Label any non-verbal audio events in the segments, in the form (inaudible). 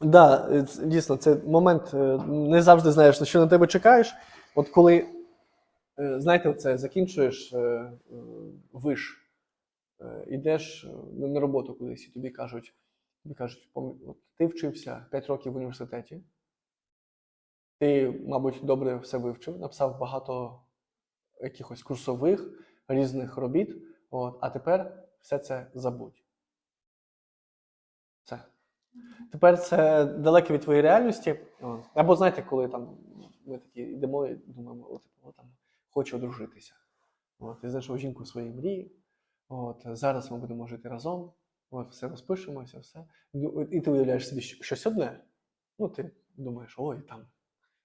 Да, е, дійсно, це момент, е, не завжди знаєш, на що на тебе чекаєш. От коли, е, знаєте, це закінчуєш виш, ідеш е, на роботу кудись, і тобі кажуть, тобі кажуть, ти вчився 5 років в університеті, ти, мабуть, добре все вивчив, написав багато якихось курсових різних робіт, от, а тепер все це забудь. Все. Тепер це далеко від твоєї реальності. Або знаєте, коли там ми такі йдемо і думаємо, от, о, там, хочу одружитися. От, ти знайшов жінку своєї мрії. От, зараз ми будемо жити разом. От, все розпишемося, все. І ти уявляєш собі щось одне. Ну, ти думаєш, ой, там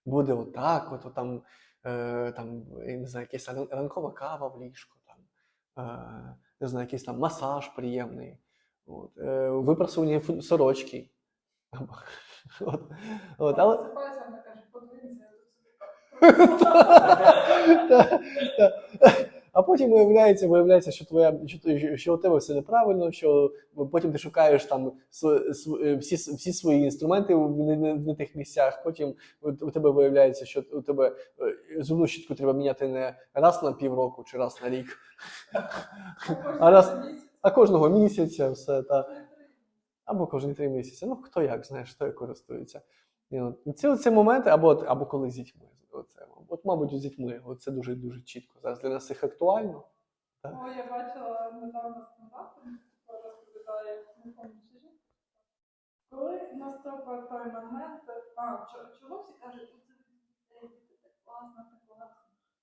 буде отак, от, от там, е, там, я не знаю, якась ранкова кава в ліжку, там, е, не знаю, якийсь там масаж приємний. От, е, випрасування сорочки. От, от, але... А потім виявляється, виявляється, що твоя що, ти- що у тебе все неправильно, що потім ти шукаєш там всі, всі свої інструменти в не, не, тих місцях. Потім у тебе виявляється, що у тебе е, зубну щітку треба міняти не раз на півроку чи раз на рік, А раз- а кожного місяця все та. Або кожні три місяці. Ну, хто як, знаєш, хто як користується. І от, ці оці моменти, або, або коли з дітьми. Оце, от, мабуть, з дітьми. Це дуже дуже чітко. Зараз для нас їх актуально. О, я бачила недавно стендап, розповідає. Коли наступив той момент, а, чо- чого всі кажуть, «Ой, це так класно, так класно.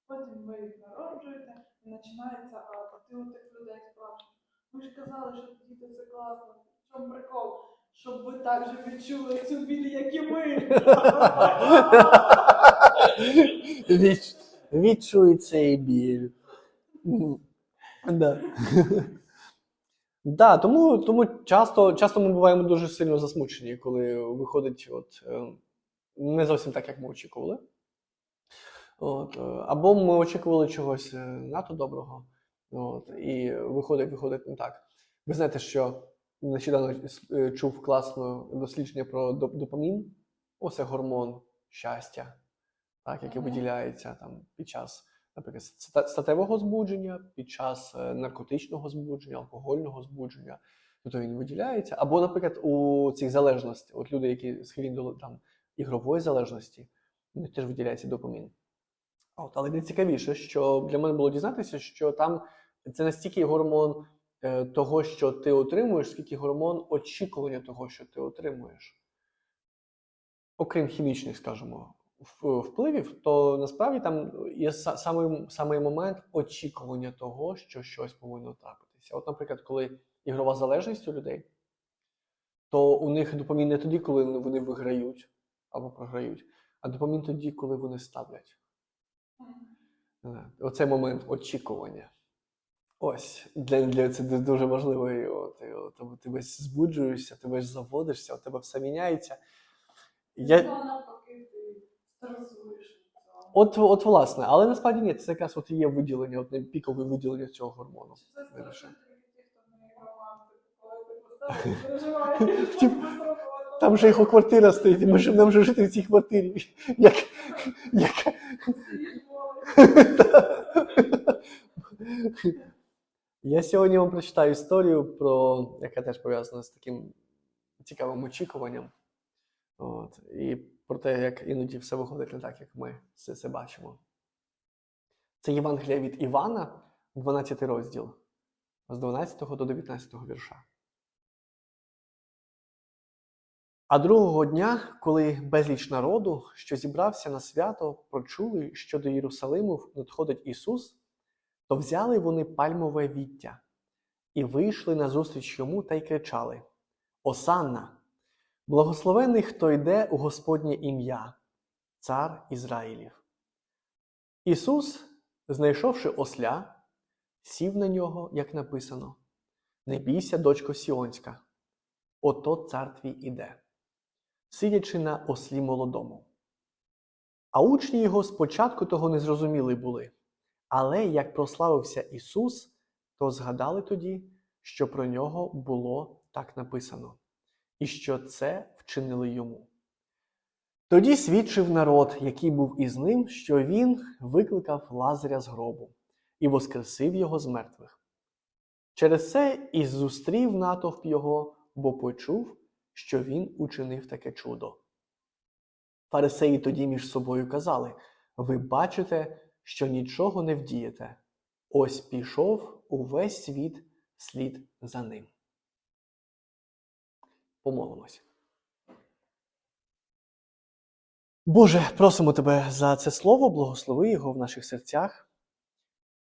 Потім ви їх народжуєте, і починається, а ти у тих людей спрашуєш. Ви ж казали, що діти це класно. В чому прикол? Щоб ви так же відчули цю біль, як і ми. Відч, відчуй цей біль. Да. Да, тому, тому часто, часто ми буваємо дуже сильно засмучені, коли виходить от, е, не зовсім так, як ми очікували. От, е, або ми очікували чогось е, надто доброго, от, і виходить, виходить не так. Ви знаєте, що нещодавно е, чув класне дослідження про допамін. Оце гормон щастя, так, який виділяється там, під час, наприклад, статевого збудження, під час е, наркотичного збудження, алкогольного збудження. Тобто він виділяється. Або, наприклад, у цих залежностей, от люди, які схильні до там, ігрової залежності, у них теж виділяється допамін. От, але найцікавіше, що для мене було дізнатися, що там це настільки гормон е, того, що ти отримуєш, скільки гормон очікування того, що ти отримуєш. Окрім хімічних, скажімо, впливів, то насправді там є самий, самий момент очікування того, що щось повинно трапитися. От, наприклад, коли ігрова залежність у людей, то у них допамін не тоді, коли вони виграють або програють, а допамін тоді, коли вони ставлять. Е, Оцей момент очікування. Ось для, для це дуже важливо. І От, і от, тому ти весь збуджуєшся, ти весь заводишся, у тебе все міняється. Я, Ну, навпаки, ти стресуєш от, от власне, але насправді ні, це якраз от є виділення, от пікове виділення цього гормону. Це страшно хто не типу, коли ти поставиш, (laughs) переживаєш. Там же його квартира стоїть, і ми ж нам же жити в цій квартирі. Як, як... Я сьогодні вам прочитаю історію, про, яка теж пов'язана з таким цікавим очікуванням. От, і про те, як іноді все виходить не так, як ми все це бачимо. Це Євангелія від Івана, 12 розділ, з 12 до 19 вірша. А другого дня, коли безліч народу, що зібрався на свято, почули, що до Єрусалиму надходить Ісус, то взяли вони пальмове віття і вийшли назустріч йому та й кричали: Осанна! Благословений, хто йде у Господнє ім'я, цар Ізраїлів. Ісус, знайшовши осля, сів на нього, як написано: Не бійся, дочко Сіонська, ото цар твій іде, сидячи на ослі молодому. А учні його спочатку того не зрозуміли були. Але як прославився Ісус, то згадали тоді, що про нього було так написано, і що це вчинили йому. Тоді свідчив народ, який був із ним, що він викликав Лазаря з гробу і воскресив його з мертвих. Через це і зустрів натовп його, бо почув, що він учинив таке чудо. Фарисеї тоді між собою казали: Ви бачите, що нічого не вдієте. Ось пішов увесь світ слід за ним. Помолимося. Боже, просимо Тебе за це слово, благослови його в наших серцях,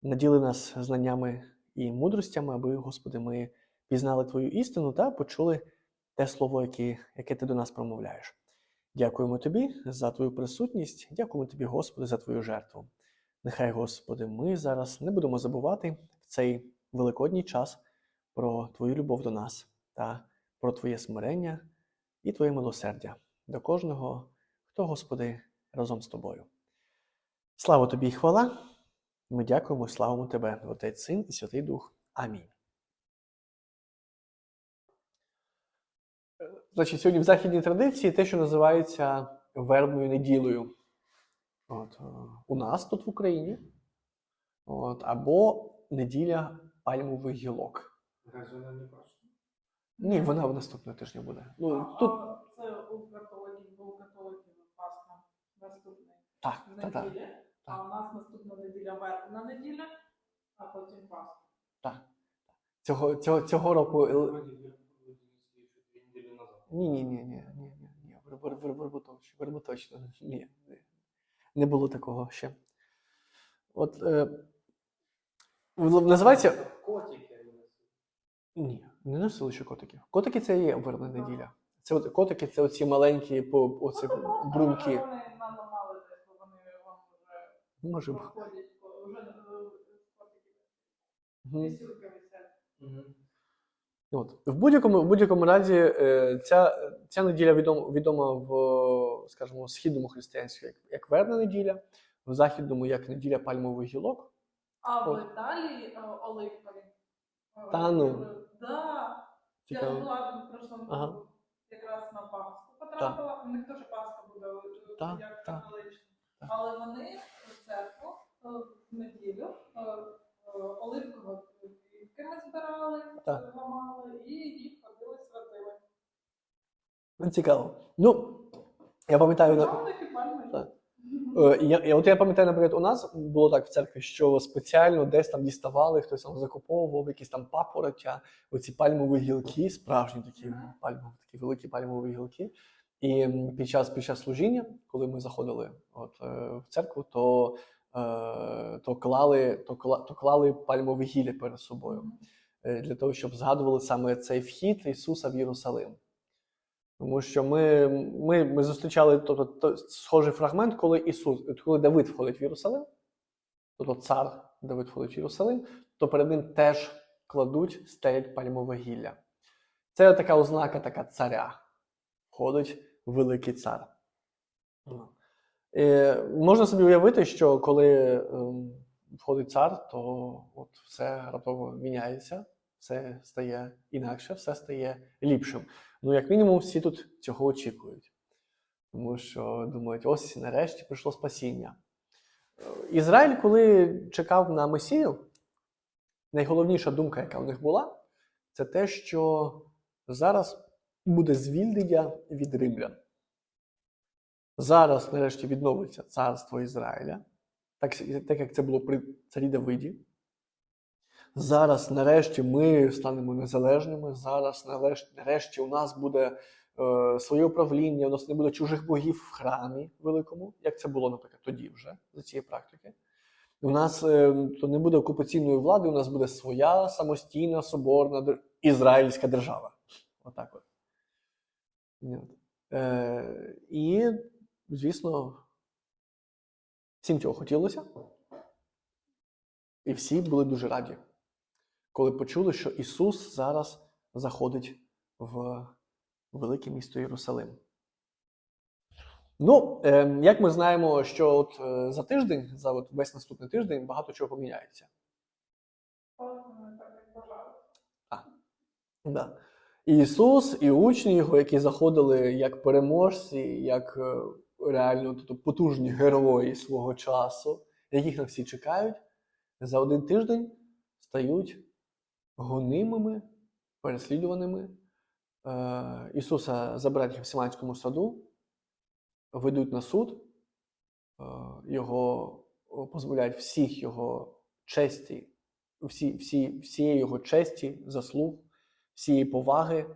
наділи нас знаннями і мудростями, аби, Господи, ми пізнали Твою істину та почули те слово, яке, яке Ти до нас промовляєш. Дякуємо Тобі за Твою присутність, дякуємо Тобі, Господи, за Твою жертву. Нехай, Господи, ми зараз не будемо забувати в цей великодній час про Твою любов до нас та про Твоє смирення і Твоє милосердя до кожного, хто, Господи, разом з Тобою. Слава Тобі і хвала! Ми дякуємо і славимо Тебе, Отець, Син і Святий Дух. Амінь. Е, Значить, сьогодні в західній традиції те, що називається вербною неділею. От, е, у нас тут в Україні. От, або неділя пальмових гілок. Разве она не? Ні, вона в наступного тижня буде. Ну, А, тут а це у католиків, бо у католиків Пасха наступний так, так, так. неділя, а у нас наступна неділя вербна неділя, а потім Пасха. Цього, цього, цього року. Ні, ні, ні, ні, ні, ні, ні. Вербу, вербу, точно, вербу точно. Ні, ні. Не було такого ще. От е, називається. Котики. Ні, не носили ще котиків. Котики це є вербна неділя. Це от, котики це оці маленькі по, оці Ну, може, бруньки. Вже Може бути. вже е, котики. От. В будь-якому, в будь-якому разі е, ця, ця неділя відома, відома в, скажімо, східному християнстві як, як вербна неділя, в західному як неділя пальмових гілок. А От. в Італії е, оливкові. Е, Та ну. Да. Я була в прошлому Ага. якраз на Пасху потрапила. У них теж Пасха буде Так, як католична. Але вони в церкву в неділю оливкові квітки ми збирали, Так. е, ламали і їх ходили святили. Ну, Цікаво. Ну, я пам'ятаю, на- А і пальми. Так. Е, Я, я, от я пам'ятаю, наприклад, у нас було так в церкві, що спеціально десь там діставали, хтось там закуповував якісь там папороття, оці пальмові гілки, справжні такі Мгм. пальмові, такі великі пальмові гілки. І м, під час, під час служіння, коли ми заходили от, е, в церкву, то, то, клали, то, то клали пальмові гілля перед собою е, для того, щоб згадували саме цей вхід Ісуса в Єрусалим. Тому що ми, ми, ми зустрічали тобто, то, схожий фрагмент, коли Ісус, коли Давид входить в Єрусалим, тобто цар Давид входить в Єрусалим, то перед ним теж кладуть, стелять пальмове гілля. Це така ознака така царя. Входить великий цар. Ну. Е, можна собі уявити, що коли ем, входить цар, то от все раптово міняється, все стає інакше, все стає ліпшим. Ну, як мінімум, всі тут цього очікують. Тому що думають, ось нарешті прийшло спасіння. Е, Ізраїль, коли чекав на Месію, найголовніша думка, яка в них була, це те, що зараз буде звільнення від римлян. Зараз, нарешті, відновиться царство Ізраїля, так, так як це було при царі Давиді. Зараз, нарешті, ми станемо незалежними. Зараз, нарешті, у нас буде е, своє управління, у нас не буде чужих богів в храмі великому, як це було, наприклад, тоді вже за цієї практики. У нас е, то не буде окупаційної влади, у нас буде своя самостійна соборна ізраїльська держава. Отак от. От. Е, і, звісно, всім цього хотілося. І всі були дуже раді, коли почули, що Ісус зараз заходить в велике місто Єрусалим. Ну, е, як ми знаємо, що от, е, за тиждень, за от весь наступний тиждень, багато чого поміняється. Як. Да. І Ісус, і учні його, які заходили як переможці, як е, реально тобто, потужні герої свого часу, яких на всі чекають, за один тиждень стають гонимими, переслідуваними. Е, Ісуса забирають в Гефсиманському саду, ведуть на суд, е, його позбавляють всіх його честі, всі, всі, всієї його честі, заслуг, всієї поваги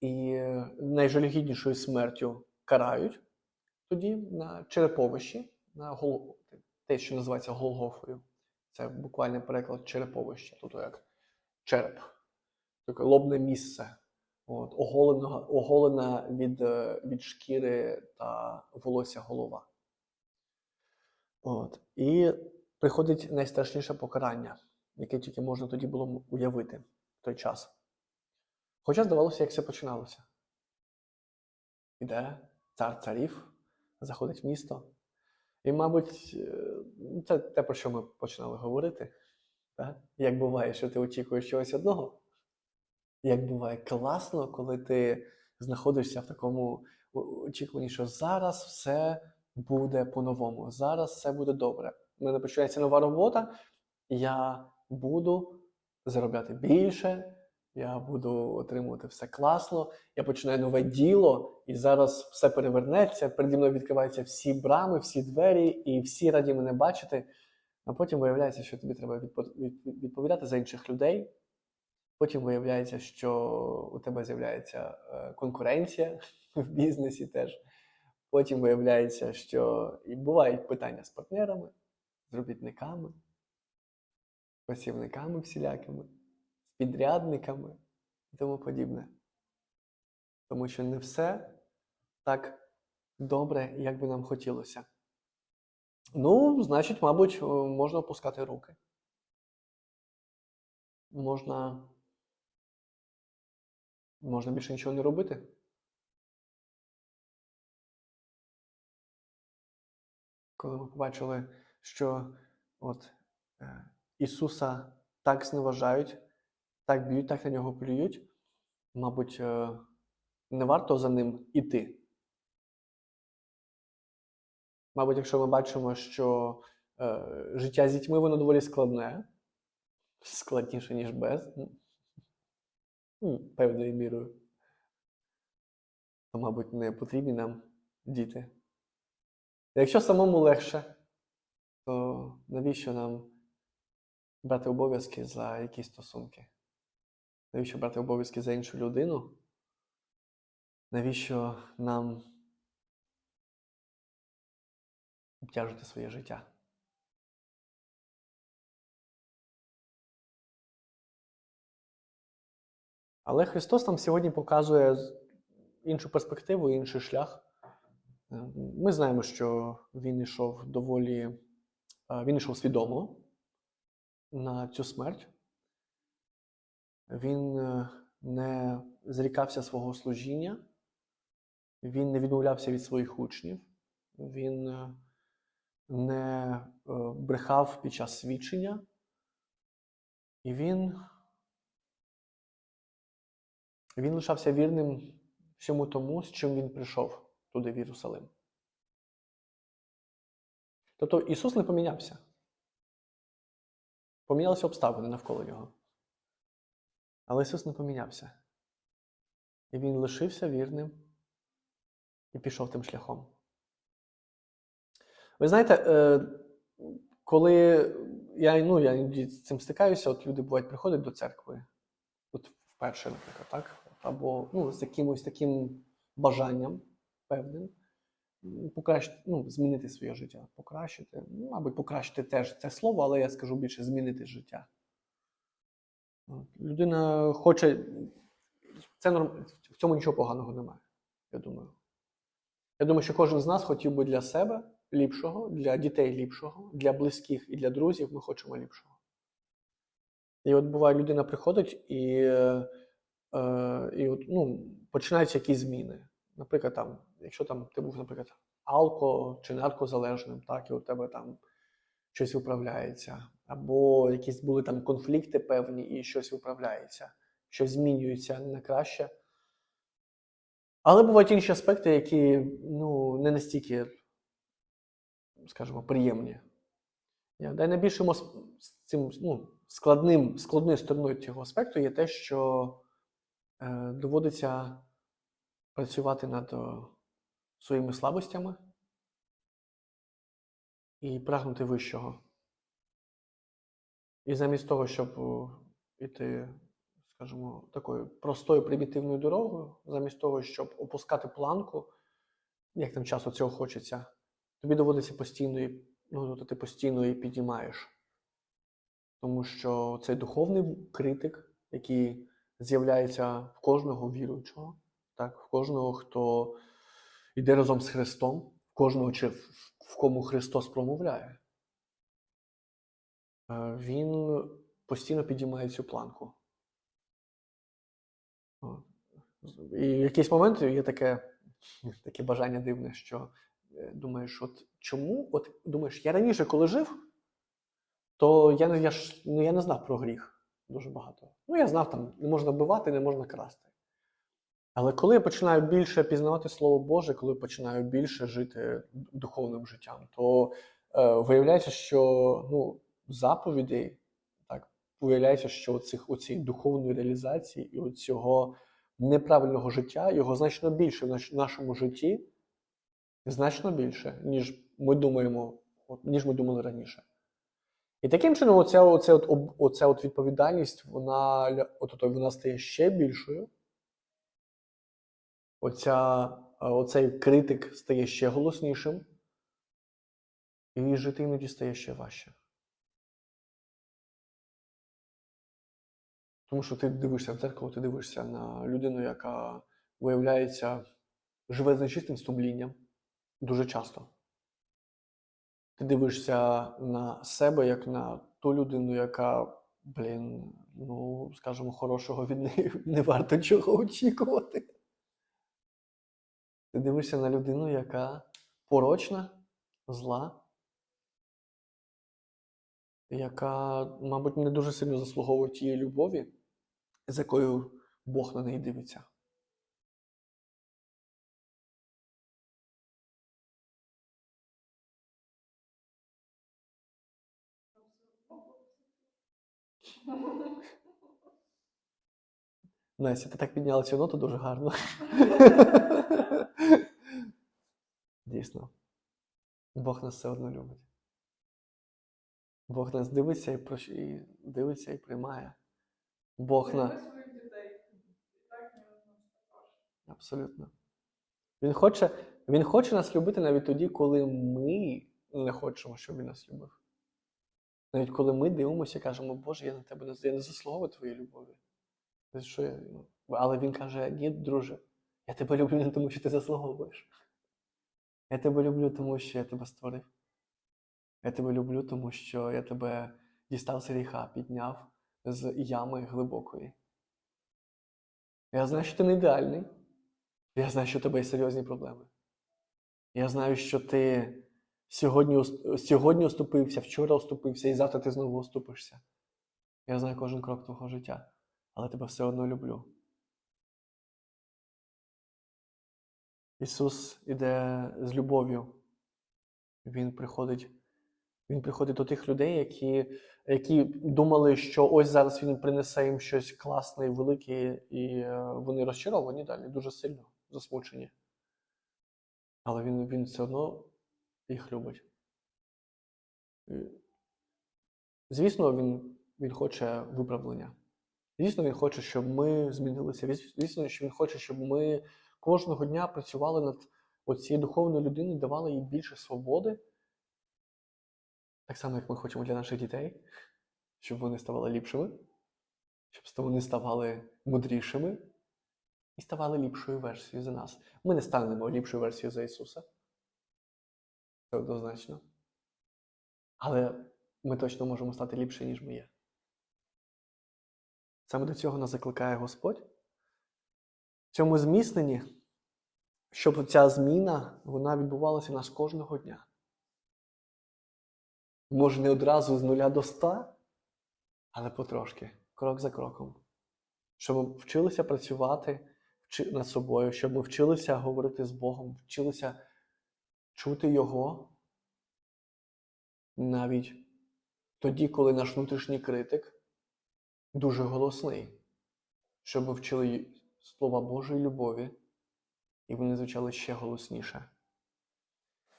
і е, найжалюгіднішою смертю карають тоді на череповищі, на гол... те, що називається Голгофою. Це буквальний переклад череповища, тобто як череп, таке лобне місце, от, оголена, оголена від, е, від шкіри та волосся голова. От. І приходить найстрашніше покарання, яке тільки можна тоді було уявити в той час. Хоча здавалося, як все починалося. Іде цар царів, заходить в місто. І, мабуть, е, ну, це те, про що ми починали говорити. Так? Як буває, що ти очікуєш чогось одного, як буває класно, коли ти знаходишся в такому очікуванні, що зараз все буде по-новому, зараз все буде добре. У мене починається нова робота, я буду заробляти більше, я буду отримувати все класно, я починаю нове діло, і зараз все перевернеться, переді мною відкриваються всі брами, всі двері, і всі раді мене бачити. А потім виявляється, що тобі треба відпо- відповідати за інших людей. Потім виявляється, що у тебе з'являється е, конкуренція (laughs) в бізнесі теж. Потім виявляється, що і бувають питання з партнерами, з робітниками, працівниками всілякими, підрядниками і тому подібне. Тому що не все так добре, як би нам хотілося. Ну, значить, мабуть, е, можна опускати руки. Можна. Можна більше нічого не робити. Коли ми побачили, що от е, Ісуса так зневажають, так б'ють, так на нього плюють, мабуть, е, не варто за ним іти. Мабуть, якщо ми бачимо, що е, життя з дітьми воно доволі складне, складніше, ніж без, ну, певною мірою, то, мабуть, не потрібні нам діти. Якщо самому легше, то навіщо нам брати обов'язки за якісь стосунки? Навіщо брати обов'язки за іншу людину? Навіщо нам обтяжити своє життя? Але Христос нам сьогодні показує іншу перспективу, інший шлях. Е, Ми знаємо, що він йшов доволі, е, він йшов свідомо на цю смерть. Він е, не зрікався свого служіння, він не відмовлявся від своїх учнів, він е, не е, брехав під час свідчення, і він, він лишався вірним всьому тому, з чим він прийшов туди в Єрусалим. Тобто Ісус не помінявся. Помінялися обставини навколо нього. Але Ісус не помінявся. І Він лишився вірним і пішов тим шляхом. Ви знаєте, е, коли я, ну, я з цим стикаюся, от люди бувають приходять до церкви, от вперше, наприклад, так? Або ну, з якимось таким бажанням певним, покращити, ну, змінити своє життя, покращити. Ну, мабуть, покращити теж це слово, але я скажу більше змінити життя. Людина хоче. Це норм... В цьому нічого поганого немає, я думаю. Я думаю, що кожен з нас хотів би для себе ліпшого, для дітей ліпшого, для близьких і для друзів ми хочемо ліпшого. І от буває, людина приходить і, е, е, і от, ну, починаються якісь зміни. Наприклад, там, якщо там ти був, наприклад, алко чи наркозалежним, так, і у тебе там щось виправляється, або якісь були там конфлікти певні і щось виправляється. щось змінюється на краще. Але бувають інші аспекти, які ну, не настільки, скажімо, приємні. Найбільшим цим ну, складним, складною стороною цього аспекту є те, що е, доводиться працювати над е, своїми слабостями і прагнути вищого. І замість того, щоб е, іти, скажімо, такою простою примітивною дорогою, замість того, щоб опускати планку, як там часто цього хочеться, тобі доводиться постійно, і- ну, то ти постійно її підіймаєш. Тому що цей духовний критик, який з'являється в кожного віруючого, так, в кожного, хто йде разом з Христом, в кожного, чи в, в кому Христос промовляє, е, він постійно підіймає цю планку. І в якийсь момент є таке, (laughs) таке бажання дивне, що е, думаєш, от чому? От думаєш, я раніше, коли жив, то я, я, ж, ну, я не знав про гріх дуже багато. Ну, я знав, там не можна вбивати, не можна красти. Але коли я починаю більше пізнавати Слово Боже, коли починаю більше жити духовним життям, то е, виявляється, що ну, заповідей, так, виявляється, що цих, оцій духовної реалізації і оцього неправильного життя, його значно більше в нашому житті, значно більше, ніж ми думаємо, ніж ми думали раніше. І таким чином, оця, оця, об- оця от відповідальність, вона, от, вона стає ще більшою. Оця, е, оцей критик стає ще голоснішим, і жити іноді стає ще важче. Тому що ти дивишся в дзеркало, ти дивишся на людину, яка виявляється, живе з нечистим сумлінням дуже часто. Ти дивишся на себе як на ту людину, яка, блін, ну, скажімо, хорошого від неї (laughs) не варто чого очікувати. Ти дивишся на людину, яка порочна, зла, яка, мабуть, не дуже сильно заслуговує тієї любові, з якою Бог на неї дивиться. Настя, ти так підняла цю ноту дуже гарно. Дійсно. Бог нас все одно любить. Бог нас дивиться і, прощ... і дивиться і приймає. Бог на. Абсолютно. Він хоче, він хоче нас любити навіть тоді, коли ми не хочемо, щоб він нас любив. Навіть коли ми дивимося і кажемо, Боже, я на тебе не заслуговую твоєї любові. Що я, ну, але він каже: ні, друже, я тебе люблю не тому, що ти заслуговуєш. Я тебе люблю, тому що я тебе створив. Я тебе люблю, тому що я тебе дістав з гріха, підняв з ями глибокої. Я знаю, що ти не ідеальний. Я знаю, що у тебе є серйозні проблеми. Я знаю, що ти сьогодні, сьогодні оступився, вчора оступився, і завтра ти знову оступишся. Я знаю кожен крок твого життя, але тебе все одно люблю. Ісус іде з любов'ю. Він приходить, він приходить до тих людей, які, які думали, що ось зараз він принесе їм щось класне і велике, і е, вони розчаровані далі, дуже сильно засмучені. Але він, він все одно їх любить. Звісно, він, він хоче виправлення. Звісно, він хоче, щоб ми змінилися. Звісно, що він хоче, щоб ми кожного дня працювали над оцією духовною людиною, давали їй більше свободи. Так само, як ми хочемо для наших дітей, щоб вони ставали ліпшими, щоб вони ставали мудрішими і ставали ліпшою версією за нас. Ми не станемо ліпшою версією за Ісуса. Це однозначно. Але ми точно можемо стати ліпше, ніж ми є. Саме до цього нас закликає Господь. В цьому зміцненні, щоб ця зміна вона відбувалася в нас кожного дня. Може, не одразу з нуля до ста, але потрошки, крок за кроком. щоб ми вчилися працювати над собою, щоб ми вчилися говорити з Богом, вчилися чути Його навіть тоді, коли наш внутрішній критик дуже голосний, щоб вчили слова Божої любові, і вони звучали ще голосніше.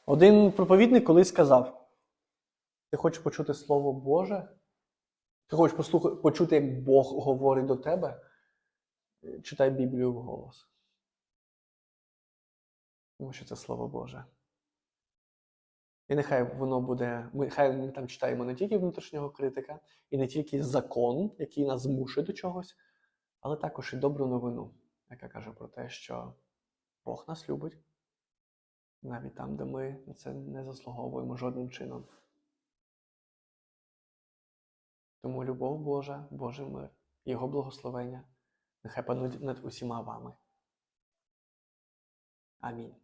Один проповідник колись сказав: ти хочеш почути Слово Боже? Ти хочеш послухати, почути, як Бог говорить до тебе? Читай Біблію вголос. Тому що це Слово Боже. І нехай воно буде. Ми, хай ми там читаємо не тільки внутрішнього критика, і не тільки закон, який нас змушує до чогось, але також і добру новину, яка каже про те, що Бог нас любить, навіть там, де ми на це не заслуговуємо жодним чином. Тому любов Божа, Божий мир, Його благословення нехай панують над усіма вами. Амінь.